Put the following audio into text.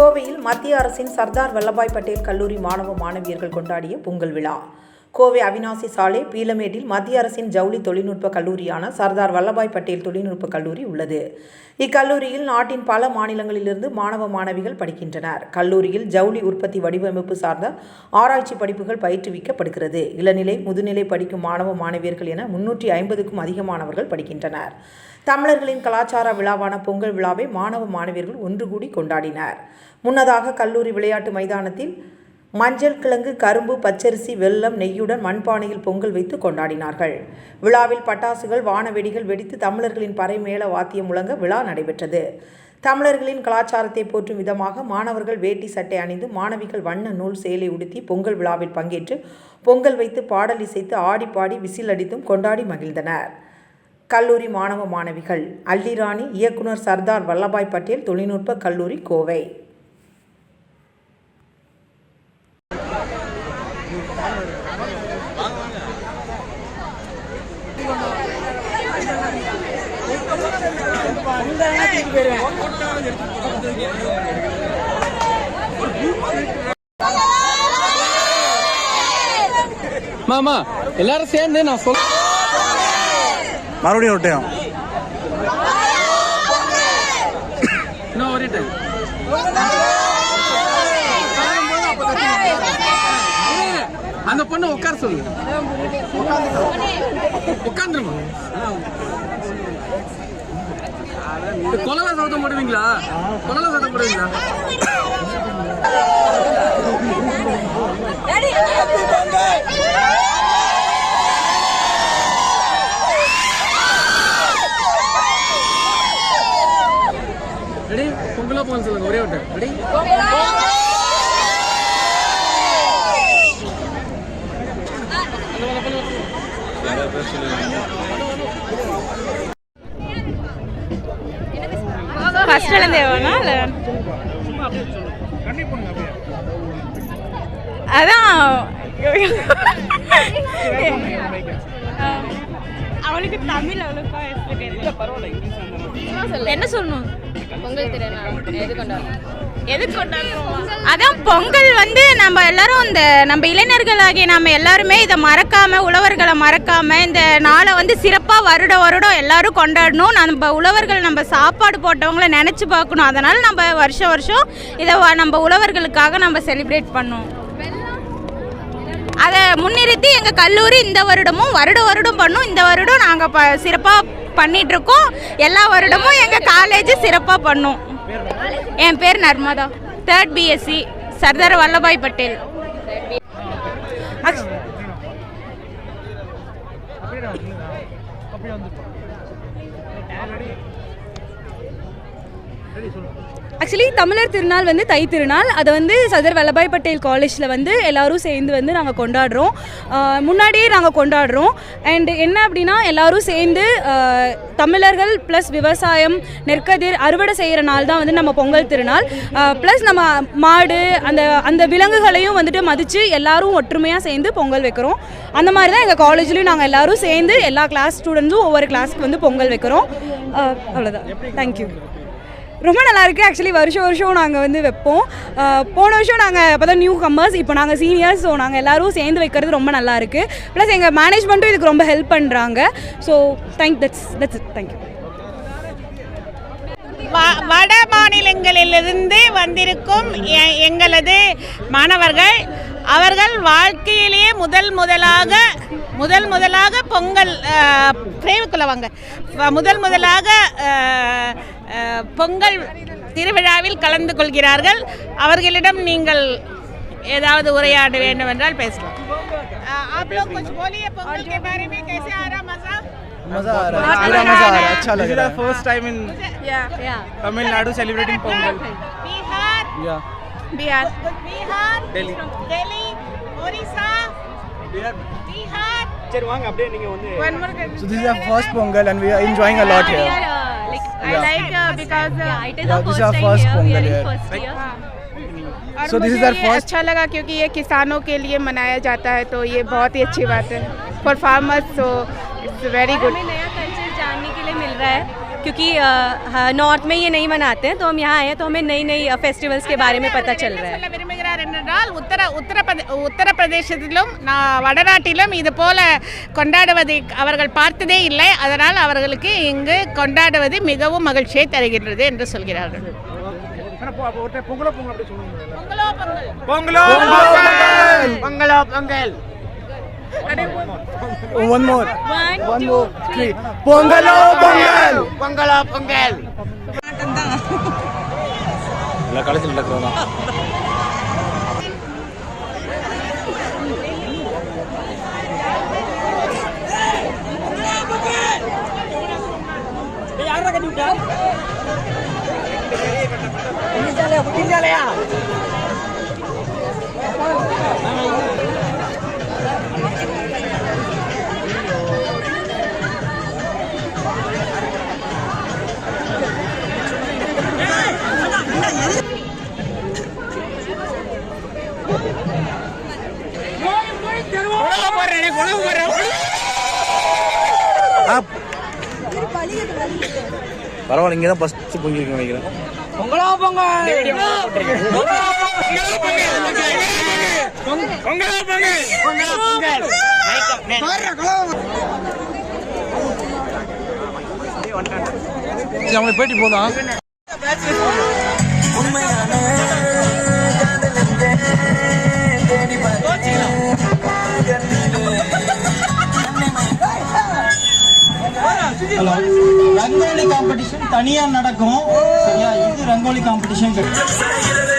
கோவையில் மத்திய அரசின் சர்தார் வல்லபாய் பட்டேல் கல்லூரி மாணவ மாணவியர்கள் கொண்டாடிய பொங்கல் விழா. கோவை அவினாசி சாலை பீலமேட்டில் மத்திய அரசின் ஜவுளி தொழில்நுட்ப கல்லூரியான சர்தார் வல்லபாய் பட்டேல் தொழில்நுட்ப கல்லூரி உள்ளது. இக்கல்லூரியில் நாட்டின் பல மாநிலங்களிலிருந்து மாணவ மாணவிகள் படிக்கின்றனர். கல்லூரியில் ஜவுளி உற்பத்தி வடிவமைப்பு சார்ந்த ஆராய்ச்சி படிப்புகள் பயிற்றுவிக்கப்படுகிறது. இளநிலை முதுநிலை படிக்கும் மாணவ மாணவியர்கள் என முன்னூற்றி ஐம்பதுக்கும் அதிகமானவர்கள் படிக்கின்றனர். தமிழர்களின் கலாச்சார விழாவான பொங்கல் விழாவை மாணவ மாணவியர்கள் ஒன்று கூடி கொண்டாடினர். முன்னதாக கல்லூரி விளையாட்டு மைதானத்தில் மஞ்சள் கிழங்கு கரும்பு பச்சரிசி வெல்லம் நெய்யுடன் மண்பானையில் பொங்கல் வைத்து கொண்டாடினார்கள். விழாவில் பட்டாசுகள் வானவெடிகள் வெடித்து தமிழர்களின் பறை மேள வாத்தியம் முழங்க விழா நடைபெற்றது. தமிழர்களின் கலாச்சாரத்தை போற்றும் விதமாக மாணவர்கள் வேட்டி சட்டை அணிந்து மாணவிகள் வண்ண நூல் சேலை உடுத்தி பொங்கல் விழாவில் பங்கேற்று பொங்கல் வைத்து பாடல் இசைத்து ஆடி பாடி விசில் அடித்தும் கொண்டாடி மகிழ்ந்தனர். கல்லூரி மாணவ மாணவிகள் அல்லிராணி இயக்குனர் சர்தார் வல்லபாய் பட்டேல் தொழில்நுட்ப கல்லூரி கோவை. மாமா எல்லாரும் சேர்ந்து நான் சொல் மறுபடியும் ஒரு டைம் இன்னும் ஒரு டைம் அந்த உட்கார சொல்லு. உட்காந்துருமா? கொலல சத்தம் போடுவீங்களா? கொலல சத்தம் போடுவீங்களா ரெடி பொங்கலா போகணும் சொல்லுங்க ஒரே ஒரு ரெடி இருந்தே வேணா இல்ல? அதான். அவளுக்கு தமிழ் அவ்வளோக்கா என்ன சொல்லணும்? பொங்கல் திருநாள் எது கொண்டாடுறோம் அதான் பொங்கல் வந்து நம்ம எல்லாரும் இந்த நம்ம இளைஞர்களாகிய நம்ம எல்லாருமே இதை மறக்காம உழவர்களை மறக்காம இந்த நாளை வந்து சிறப்பாக வருடம் வருடம் எல்லாரும் கொண்டாடணும். நம்ம உழவர்கள் நம்ம சாப்பாடு போட்டவங்கள நினச்சி பார்க்கணும். அதனால நம்ம வருஷம் வருஷம் இதை வ- நம்ம உழவர்களுக்காக நம்ம செலிப்ரேட் பண்ணோம். அதை முன்னிறுத்தி எங்கள் கல்லூரி இந்த வருடமும் வருட வருடம் பண்ணும். இந்த வருடம் நாங்கள் ப சிறப்பாக பண்ணிட்டு இருக்கோம். எல்லா வருடமும் எங்கள் காலேஜ் சிறப்பாக பண்ணும். என் பேர் Narmada. Third BSc Sardar Vallabhbhai Patel. Actu- actually தமிழர் திருநாள் வந்து தை திருநாள். அதை வந்து சதர் வல்லபாய் பட்டேல் காலேஜில் வந்து எல்லோரும் சேர்ந்து வந்து நாங்கள் கொண்டாடுறோம். முன்னாடியே நாங்கள் கொண்டாடுறோம். அண்ட் என்ன அப்படின்னா எல்லோரும் சேர்ந்து தமிழர்கள் ப்ளஸ் விவசாயம் நெற்கதிர் அறுவடை செய்கிற நாள் தான் வந்து நம்ம பொங்கல் திருநாள். ப்ளஸ் நம்ம மாடு அந்த அந்த விலங்குகளையும் வந்துட்டு மதித்து எல்லோரும் ஒற்றுமையாக சேர்ந்து பொங்கல் வைக்கிறோம். அந்த மாதிரி தான் எங்கள் காலேஜ்லேயும் நாங்கள் எல்லாரும் சேர்ந்து எல்லா கிளாஸ் ஸ்டூடெண்ட்ஸும் ஒவ்வொரு கிளாஸ்க்கு வந்து பொங்கல் வைக்கிறோம். அவ்வளோதான் தேங்க்யூ ரொம்ப நல்லா இருக்குது ஆக்சுவலி வருஷம் வருஷம் நாங்கள் வந்து வைப்போம். போன வருஷம் நாங்கள் அப்போ தான் நியூ கம்மர்ஸ் இப்போ நாங்கள் சீனியர்ஸ் ஸோ நாங்கள் எல்லோரும் சேர்ந்து வைக்கிறது ரொம்ப நல்லா இருக்குது ப்ளஸ் எங்கள் மேனேஜ்மெண்ட்டும் இதுக்கு ரொம்ப ஹெல்ப் பண்ணுறாங்க so thank that's that's it thank you வ- வட மாநிலங்களிலிருந்து வந்திருக்கும் எ- எங்களது மாணவர்கள் அவர்கள் வாழ்க்கையிலேயே முதல் முதலாக முதல் முதலாக பொங்கல் பிரேவுக்குள்ள வாங்க. முதல் முதலாக பொங்கல் திருவிழாவில் கலந்து கொள்கிறார்கள் அவர்களிடம் நீங்கள் ஏதாவது உரையாட வேண்டும் என்றால் பேசலாம் அஹ், आप लोग कुछ बोलिए पोंगल के बारे में कैसे आ रहा मजा मजा आ रहा है पूरा मजा आ रहा है अच्छा लग रहा है first time in Tamil Nadu celebrating Pongal Bihar या बिहार बिहार Delhi. दिल्ली उड़ीसा बिहार சரி வாங்க அப்படியே நீங்க வந்து one more question. So this is our first Pongal and we are enjoying a lot here. I Yeah. like uh, because uh, Yeah, it is Yeah, our this is first our time first here. We are Pongal in here. first year. और So this is मुझे our ये first- अच्छा लगा क्योंकि ये किसानों के लिए मनाया जाता है तो ये बहुत ही अच्छी बात है फॉर फार्मर्स तो इट्स वेरी गुड हमें नया कल्चर जानने के लिए मिल रहा है क्योंकि नॉर्थ में ये नहीं मनाते हैं तो हम यहाँ आए हैं तो हमें नई नई फेस्टिवल्स के बारे में पता चल रहा है சொல்ல விரும்புகிறார் என்றால் உத்தர உத்தரப்பிரதே உத்தரப்பிரதேசத்திலும் நான் வடநாட்டிலும் இது போல கொண்டாடுவதை அவர்கள் பார்த்ததே இல்லை அதனால் அவர்களுக்கு இங்கு கொண்டாடுவது மிகவும் மகிழ்ச்சியை தருகின்றது என்று சொல்கிறார்கள் பொங்கலோ பொங்கல் பொங்கலோ பொங்கலோ Pongal One more. One more. Three. Pongalo Pongal. பொங்கலோ பொங்கல் எல்லா காலேஜில் நடக்கிறதா பரவாயில்ல இங்கே தான் ஃபஸ்ட்டு பொங்கிருக்கு நினைக்கிறேன். பொங்கலோ பொங்கல் பொங்கலோ பொங்கல் பொங்கலோ பொங்கல் சரி அவங்க பேட்டி போதான் ஹலோ ரங்கோலி காம்படிஷன் தனியா நடக்கும். சரியா? இது ரங்கோலி காம்படிஷன் கிடையாது